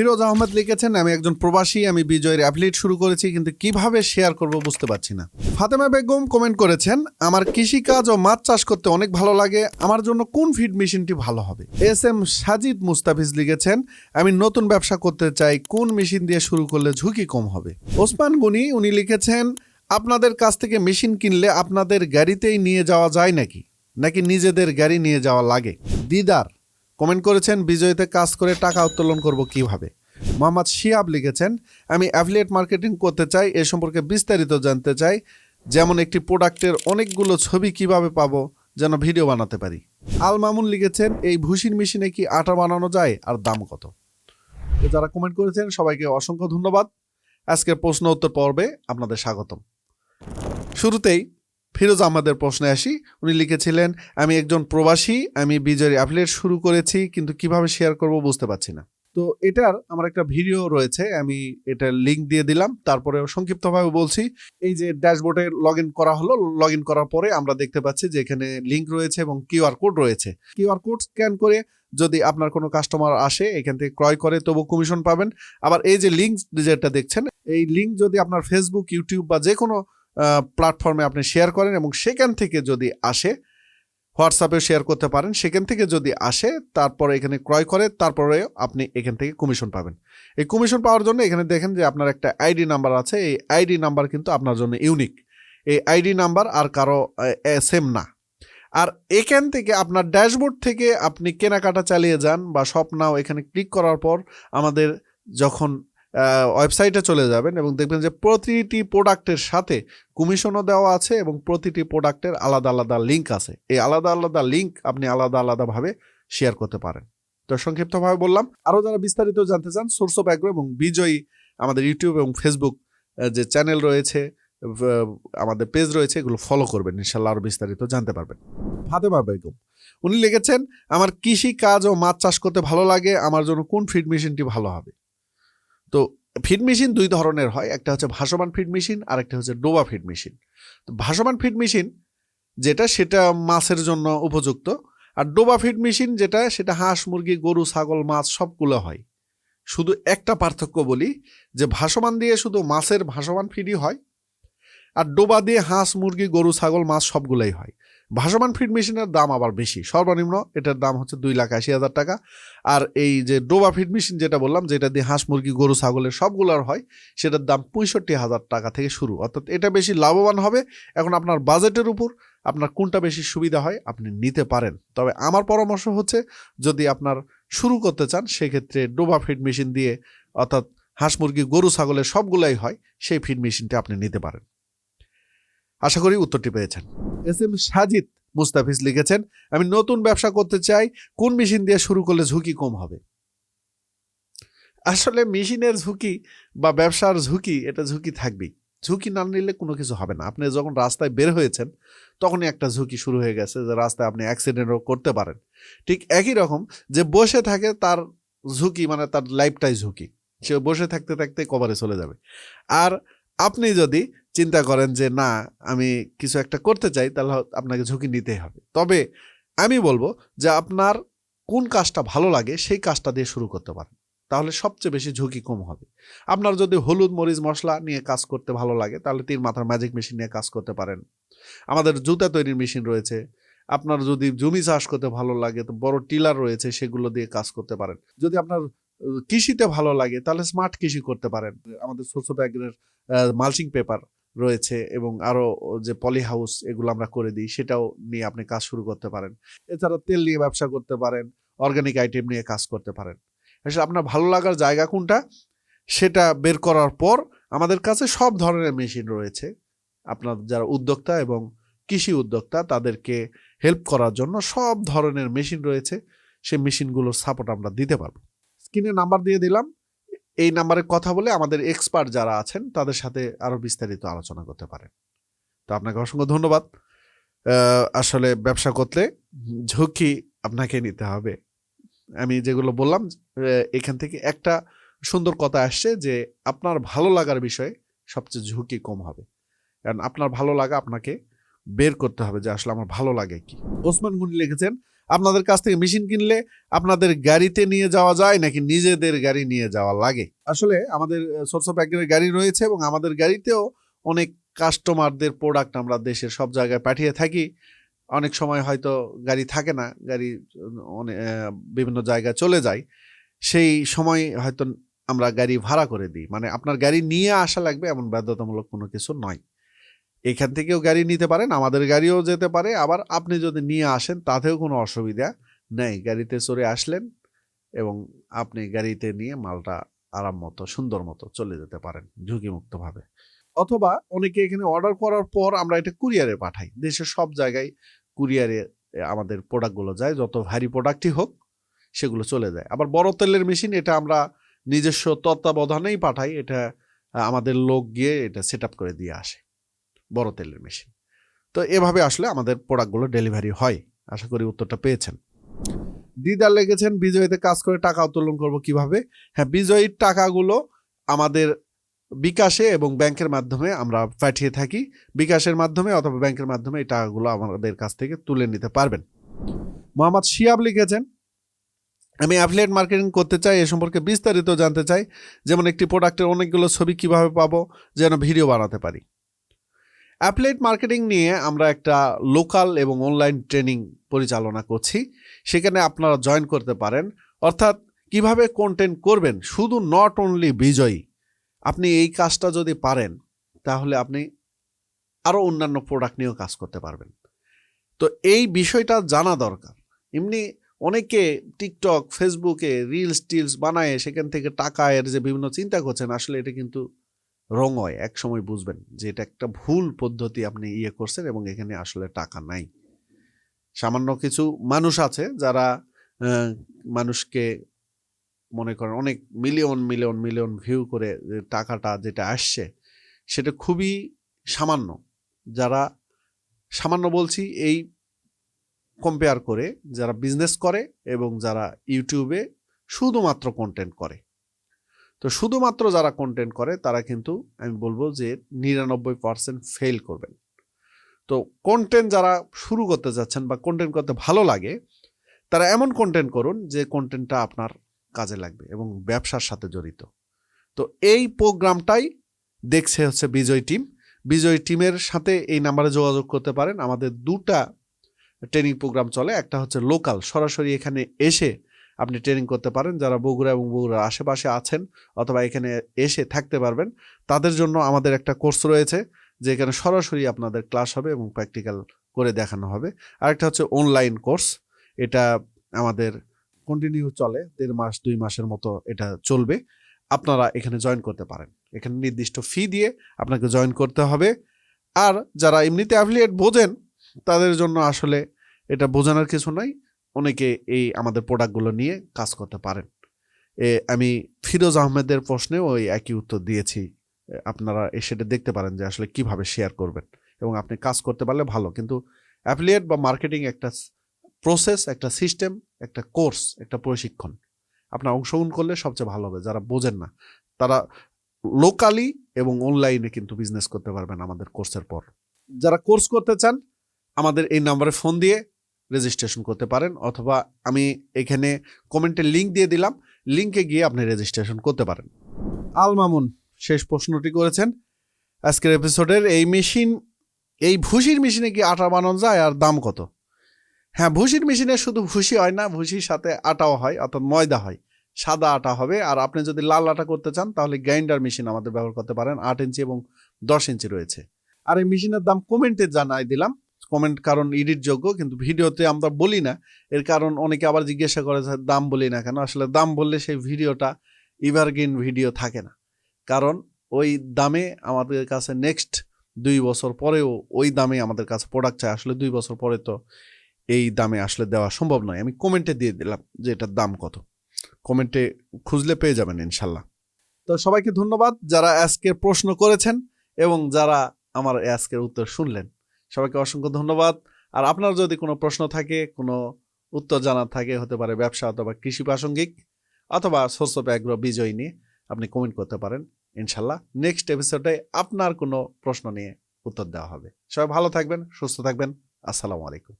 ফিরোজ আহমদ লিখেছেন, আমি একজন প্রবাসী, আমি বিজয়ের অ্যাফিলিয়েট শুরু করেছি, কিন্তু কীভাবে শেয়ার করব বুঝতে পারছি না। ফাতেমা বেগম কমেন্ট করেছেন, আমার কৃষিকাজ ও মাছ চাষ করতে অনেক ভালো লাগে, আমার জন্য কোন ফিড মেশিনটি ভালো হবে? এস এম সাজিদ মুস্তাফিজ লিখেছেন, আমি নতুন ব্যবসা করতে চাই, কোন মেশিন দিয়ে শুরু করলে ঝুঁকি কম হবে? ওসমান গুনি, উনি লিখেছেন, আপনাদের কাছ থেকে মেশিন কিনলে আপনাদের গাড়িতেই নিয়ে যাওয়া যায় নাকি? নাকি নিজেদের গাড়ি নিয়ে যাওয়া লাগে? দিদার কমেন্ট করেছেন, বিজয়ীতে কাজ করে টাকা উত্তোলন করব কীভাবে? মোহাম্মদ শিয়াব লিখেছেন, আমি অ্যাফিলিয়েট মার্কেটিং করতে চাই, এ সম্পর্কে বিস্তারিত জানতে চাই, যেমন একটি প্রোডাক্টের অনেকগুলো ছবি কীভাবে পাবো, যেন ভিডিও বানাতে পারি। আল মামুন লিখেছেন, এই ভুসির মেশিনে কি আটা বানানো যায়, আর দাম কত? যারা কমেন্ট করেছেন, সবাইকে অসংখ্য ধন্যবাদ। আজকের প্রশ্ন উত্তর পর্বে আপনাদের স্বাগতম। শুরুতেই ফিরোজ আহমদের প্রশ্নে আসি। উনি লিখেছিলেন, আমি একজন প্রবাসী, আমি বিজয়ের অ্যাফিলিয়েট শুরু করেছি, কিন্তু কীভাবে শেয়ার করব বুঝতে পারছি না। তো এটার আমার একটা ভিডিও রয়েছে, আমি এটার লিংক দিয়ে দিলাম। তারপরে সংক্ষিপ্তভাবে বলছি, এই যে ড্যাশবোর্ডে লগ করা হলো লগ করার পরে আমরা দেখতে পাচ্ছি যে এখানে লিংক রয়েছে এবং কিউআর কোড রয়েছে। কিউআর কোড স্ক্যান করে যদি আপনার কোনো কাস্টমার আসে, এখান থেকে ক্রয় করে, তবু কমিশন পাবেন। আবার এই যে লিঙ্ক যেটা দেখছেন, এই লিঙ্ক যদি আপনার ফেসবুক ইউটিউব বা যে কোনো প্ল্যাটফর্মে আপনি শেয়ার করেন এবং সেখান থেকে যদি আসে হোয়াটসঅ্যাপে শেয়ার করতে পারেন, সেখান থেকে যদি আসে, তারপরে এখানে ক্রয় করে, তারপরে আপনি এখান থেকে কমিশন পাবেন। এই কমিশন পাওয়ার জন্য এখানে দেখেন যে আপনার একটা আইডি নাম্বার আছে, এই আইডি নাম্বার কিন্তু আপনার জন্য ইউনিক এই আইডি নাম্বার আর কারও সেম না। আর এখান থেকে আপনার ড্যাশবোর্ড থেকে আপনি কেনাকাটা চালিয়ে যান বা শপ নাও এখানে ক্লিক করার পর আমাদের যখন ওয়েবসাইটে চলে যাবেন এবং দেখবেন যে প্রতিটি প্রোডাক্টের সাথে কমিশনও দেওয়া আছে এবং প্রতিটি প্রোডাক্টের আলাদা আলাদা লিঙ্ক আছে। এই আলাদা আলাদা লিঙ্ক আপনি আলাদা আলাদাভাবে শেয়ার করতে পারেন। তো সংক্ষিপ্তভাবে বললাম, আরও যারা বিস্তারিত জানতে চান সোর্স অফ অ্যাগ্রো এবং বিজয়ী আমাদের ইউটিউব এবং ফেসবুক যে চ্যানেল রয়েছে আমাদের পেজ রয়েছে, এগুলো ফলো করবেন, ইনশাল্লাহ আরও বিস্তারিত জানতে পারবেন। ফাতেমা বেগম, উনি লিখেছেন, আমার কৃষি কাজ ও মাছ চাষ করতে ভালো লাগে, আমার জন্য কোন ফিড মেশিনটি ভালো হবে? তো ফিড মেশিন দুই ধরনের হয়, একটা হচ্ছে ভাসমান ফিড মেশিন আর একটা হচ্ছে ডোবা ফিড মেশিন তো ভাসমান ফিড মেশিন যেটা সেটা মাছের জন্য উপযুক্ত আর ডোবা ফিড মেশিন যেটা সেটা হাঁস, মুরগি, গরু, ছাগল, মাছ সবগুলো হয়। শুধু একটা পার্থক্য বলি যে ভাসমান দিয়ে শুধু মাছের ভাসমান ফিডই হয় আর ডোবা দিয়ে হাঁস, মুরগি, গরু, ছাগল, মাছ সবগুলোই হয়। ভাসমান ফিড মেশিনের দাম আবার বেশি। সর্বনিম্ন এটার দাম হচ্ছে দুই লাখ আশি হাজার টাকা। আর এই যে ডোবা ফিড মেশিন যেটা বললাম, যেটা দিয়ে হাঁস, মুরগি, গরু, ছাগলের সবগুলোর হয়, সেটার দাম পঁয়ষট্টি হাজার টাকা থেকে শুরু। অর্থাৎ এটা বেশি লাভবান হবে। এখন আপনার বাজেটের উপর আপনার কোনটা বেশি সুবিধা হয় আপনি নিতে পারেন। তবে আমার পরামর্শ হচ্ছে, যদি আপনার শুরু করতে চান, সেক্ষেত্রে ডোবা ফিড মেশিন দিয়ে, অর্থাৎ হাঁস, মুরগি, গরু, ছাগলের সবগুলাই হয়, সেই ফিড মেশিনটা আপনি নিতে পারেন। আশা করি উত্তরটি পেয়েছেন। এস এম সাজিদ মুস্তাফিজ লিখেছেন, আমি নতুন ব্যবসা করতে চাই, কোন মেশিন দিয়ে শুরু করলে ঝুঁকি কম হবে? আসলে মেশিনের ঝুঁকি বা ব্যবসার ঝুঁকি, এটা ঝুঁকি থাকবেই। ঝুঁকি না নিলে কোনো কিছু হবে না। আপনি যখন রাস্তায় বের হয়েছেন, তখনই একটা ঝুঁকি শুরু হয়ে গেছে যে রাস্তায় আপনি অ্যাক্সিডেন্টও করতে পারেন। ঠিক একই রকম যে বসে থাকে তার ঝুঁকি মানে তার লাইফটাই ঝুঁকি। সে বসে থাকতে থাকতে কভারে চলে যাবে। আর আপনি যদি চিন্তা করেন যে, না, আমি কিছু একটা করতে চাই, তাহলে আপনাকে ঝুঁকি নিতেই হবে। তবে আমি বলব যে, আপনার কোন কাজটা ভালো লাগে, সেই কাজটা দিয়ে শুরু করতে পারেন। তাহলে সবচেয়ে বেশি ঝুঁকি কম হবে। আপনার যদি হলুদ, মরিচ, মশলা নিয়ে কাজ করতে ভালো লাগে, তাহলে তিন মাথার ম্যাজিক মেশিন নিয়ে কাজ করতে পারেন। আমাদের জুতা তৈরির মেশিন রয়েছে। আপনার যদি জমি চাষ করতে ভালো লাগে, তো বড় টিলার রয়েছে, সেগুলো দিয়ে কাজ করতে পারেন। যদি আপনার কৃষিতে ভালো লাগে, তাহলে স্মার্ট কৃষি করতে পারেন। আমাদের সোর্স ব্যাগের মালচিং পেপার রয়েছে এবং আরও যে পলি হাউস এগুলো আমরা করে দিই, সেটাও নিয়ে আপনি কাজ শুরু করতে পারেন। এছাড়া তেল নিয়ে ব্যবসা করতে পারেন অর্গানিক আইটেম নিয়ে কাজ করতে পারেন। আসলে আপনার ভালো লাগার জায়গা কোনটা? সেটা বের করার পর আমাদের কাছে সব ধরনের মেশিন রয়েছে। আপনার যারা উদ্যোক্তা এবং কৃষি উদ্যোক্তা, তাদেরকে হেল্প করার জন্য সব ধরনের মেশিন রয়েছে। সেই মেশিনগুলোর সাপোর্ট আমরা দিতে পারব। স্ক্রিনে নাম্বার দিয়ে দিলাম। এই নাম্বারে কথা বলে আমাদের এক্সপার্ট যারা আছেন, তাদের সাথে আরও বিস্তারিত আলোচনা করতে পারেন। তো আপনাকে অসংখ্য ধন্যবাদ। আসলে ব্যবসা করতে ঝুঁকি আপনাকে নিতে হবে। আমি যেগুলো বললাম এখান থেকে একটা সুন্দর কথা আসছে যে, আপনার ভালো লাগার বিষয়ে সবচেয়ে ঝুঁকি কম হবে। কারণ আপনার ভালো লাগা আপনাকে বের করতে হবে যে, আসলে আমার ভালো লাগে কি। ওসমান গুনি লিখেছেন আপনাদের কাছ থেকে মেশিন কিনলে আপনাদের গাড়িতে নিয়ে যাওয়া যায় নাকি নিজেদের গাড়ি নিয়ে যাওয়া লাগে? আসলে আমাদের সোর্স অফ গাড়ি রয়েছে এবং আমাদের গাড়িতেও অনেক কাস্টমারদের প্রোডাক্ট আমরা দেশের সব জায়গায় পাঠিয়ে থাকি। অনেক সময় হয়তো গাড়ি থাকে না, গাড়ি অনেক বিভিন্ন জায়গায় চলে যায়। সেই সময় হয়তো আমরা গাড়ি ভাড়া করে দিই। মানে আপনার গাড়ি নিয়ে আসা লাগবে এমন বাধ্যতামূলক কোনো কিছু নয়। এখান থেকেও গাড়ি নিতে পারেন, আমাদের গাড়িও যেতে পারে, আবার আপনি যদি নিয়ে আসেন তাতেও কোনো অসুবিধা নেই। গাড়িতে চড়ে আসলেন এবং আপনি গাড়িতে নিয়ে মালটা আরাম মতো, সুন্দর মতো চলে যেতে পারেন ঝুঁকিমুক্তভাবে। অথবা অনেকে এখানে অর্ডার করার পর আমরা এটা কুরিয়ারে পাঠাই। দেশের সব জায়গায় কুরিয়ারে আমাদের প্রোডাক্টগুলো যায়, যত ভারী প্রোডাক্টই হোক, সেগুলো চলে যায়। আবার বড় তেলের মেশিন, এটা আমরা নিজস্ব তত্ত্বাবধানেই পাঠাই, এটা আমাদের লোক গিয়ে এটা সেট করে দিয়ে আসে। বড় তেলের মেশিন। তো এভাবে আসলে আমাদের প্রোডাক্টগুলো ডেলিভারি হয়। আশা করি উত্তরটা পেয়েছেন। দিদার লেগেছেন বিজয়ীতে কাজ করে টাকা উত্তোলন করব কীভাবে? হ্যাঁ বিজয়ীর টাকাগুলো আমাদের বিকাশে এবং ব্যাংকের মাধ্যমে আমরা পাঠিয়ে থাকি। বিকাশের মাধ্যমে অথবা ব্যাংকের মাধ্যমে এই টাকাগুলো আমাদের কাছ থেকে তুলে নিতে পারবেন। মোহাম্মদ শিয়াব লিখেছেন, আমি অ্যাফিলিয়েট মার্কেটিং করতে চাই এ সম্পর্কে বিস্তারিত জানতে চাই। যেমন একটি প্রোডাক্টের অনেকগুলো ছবি কীভাবে পাবো? যেন ভিডিও বানাতে পারি। অ্যাফিলিয়েট মার্কেটিং নিয়ে আমরা একটা লোকাল এবং অনলাইন ট্রেনিং পরিচালনা করছি। সেখানে আপনারা জয়েন করতে পারেন। অর্থাৎ কীভাবে কন্টেন্ট করবেন? শুধু নট অনলি বিজয়ী। আপনি এই কাজটা যদি পারেন, তাহলে আপনি আরও অন্যান্য প্রোডাক্ট নিয়েও কাজ করতে পারবেন। তো এই বিষয়টা জানা দরকার। এমনি অনেকে টিকটক ফেসবুকে রিলস টিলস বানায়, সেখান থেকে টাকা এর যে বিভিন্ন চিন্তা করছেন, আসলে এটা কিন্তু রং হয়, এক সময় বুঝবেন যে এটা একটা ভুল পদ্ধতি আপনি ইয়ে করছেন এবং এখানে আসলে টাকা নাই। সামান্য কিছু মানুষ আছে যারা মানুষকে মনে করেন অনেক মিলিয়ন মিলিয়ন মিলিয়ন ভিউ করে টাকাটা যেটা আসছে, সেটা খুবই সামান্য। যারা সামান্য বলছি এই কম্পেয়ার করে, যারা বিজনেস করে এবং যারা ইউটিউবে শুধুমাত্র কন্টেন্ট করে। তো শুধুমাত্র যারা কন্টেন্ট করে, তারা কিন্তু, আমি বলব যে নিরানব্বই পার্সেন্ট ফেল করবেন। তো কন্টেন্ট যারা শুরু করতে যাচ্ছেন বা কন্টেন্ট করতে ভালো লাগে, তারা এমন কন্টেন্ট করুন যে কন্টেন্টটা আপনার কাজে লাগবে এবং ব্যবসার সাথে জড়িত। তো এই প্রোগ্রামটাই দেখছে হচ্ছে বিজয় টিম। বিজয় টিমের সাথে এই নাম্বারে যোগাযোগ করতে পারেন। আমাদের দুটা ট্রেনিং প্রোগ্রাম চলে। একটা হচ্ছে লোকাল সরাসরি এখানে এসে আপনি ট্রেনিং করতে পারেন, যারা বগুড়া এবং বগুড়ার আশেপাশে আছেন অথবা এখানে এসে থাকতে পারবেন, তাদের জন্য আমাদের একটা কোর্স রয়েছে যে এখানে সরাসরি আপনাদের ক্লাস হবে এবং প্র্যাকটিক্যাল করে দেখানো হবে। আরেকটা হচ্ছে অনলাইন কোর্স এটা আমাদের কন্টিনিউ চলে, দেড় মাস, দুই মাসের মতো এটা চলবে। আপনারা এখানে জয়েন করতে পারেন। এখানে নির্দিষ্ট ফি দিয়ে আপনাকে জয়েন করতে হবে। আর যারা এমনিতে অ্যাফিলিয়েট বোঝেন, তাদের জন্য আসলে এটা বোঝানোর কিছু নাই। অনেকে এই আমাদের প্রোডাক্টগুলো নিয়ে কাজ করতে পারেন। এ, আমি ফিরোজ আহমেদের প্রশ্নেও ওই একই উত্তর দিয়েছি। আপনারা সেটা দেখতে পারেন যে আসলে কীভাবে শেয়ার করবেন এবং আপনি কাজ করতে পারলে ভালো। কিন্তু অ্যাফিলিয়েট বা মার্কেটিং একটা প্রসেস একটা সিস্টেম একটা কোর্স একটা প্রশিক্ষণ আপনার অংশগ্রহণ করলে সবচেয়ে ভালো হবে। যারা বোঝেন না, তারা লোকালি এবং অনলাইনে কিন্তু বিজনেস করতে পারবেন আমাদের কোর্সের পর। যারা কোর্স করতে চান, আমাদের এই নাম্বারে ফোন দিয়ে রেজিস্ট্রেশন করতে পারেন, অথবা আমি এখানে কমেন্টে লিংক দিয়ে দিলাম লিংকে গিয়ে আপনি রেজিস্ট্রেশন করতে পারেন। আল মামুন, শেষ প্রশ্নটি করেছেন। আজকের এপিসোডের এই মেশিন এই ভুসির মেশিনে কি আটা বানানো যায় আর দাম কত? হ্যাঁ ভুসির মেশিনে শুধু ভুসি হয় না ভুসির সাথে আটাও হয়, অর্থাৎ ময়দা হয়। সাদা আটা হবে, আর আপনি যদি লাল আটা করতে চান, তাহলে গ্রাইন্ডার মেশিন আমাদের ব্যবহার করতে পারেন, আট ইঞ্চি এবং দশ ইঞ্চি রয়েছে। আর এই মেশিনের দাম কমেন্টে জানাই দিলাম। কমেন্ট কারণ এডিট যোগ্য, কিন্তু ভিডিওতে আমরা বলি না। এর কারণ অনেকে আবার জিজ্ঞাসা করে দাম বলি না কেন? আসলে দাম বললে সেই ভিডিওটা ইভারগ্রিন ভিডিও থাকে না। কারণ ওই দামে আমাদের কাছে নেক্সট দুই বছর পরেও ওই দামে আমাদের কাছে প্রোডাক্ট চাই। আসলে দুই বছর পরে তো এই দামে আসলে দেওয়া সম্ভব নয়। আমি কমেন্টে দিয়ে দিলাম যে এটার দাম কত। কমেন্টে খুঁজলে পেয়ে যাবেন ইনশাল্লাহ। তো সবাইকে ধন্যবাদ যারা আজকের প্রশ্ন করেছেন এবং যারা আমার আজকের উত্তর শুনলেন। সবাইকে অসংখ্য ধন্যবাদ। আর আপনার যদি কোনো প্রশ্ন থাকে, কোনো উত্তর জানার থাকে, হতে পারে ব্যবসা অথবা কৃষি প্রাসঙ্গিক অথবা সোর্স অফ অ্যাগ্রো বিজয় নিয়ে আপনি কমেন্ট করতে পারেন, ইনশাল্লাহ। নেক্সট এপিসোডে আপনার কোনো প্রশ্ন নিয়ে উত্তর দেওয়া হবে। সবাই ভালো থাকবেন, সুস্থ থাকবেন। আসসালামু আলাইকুম।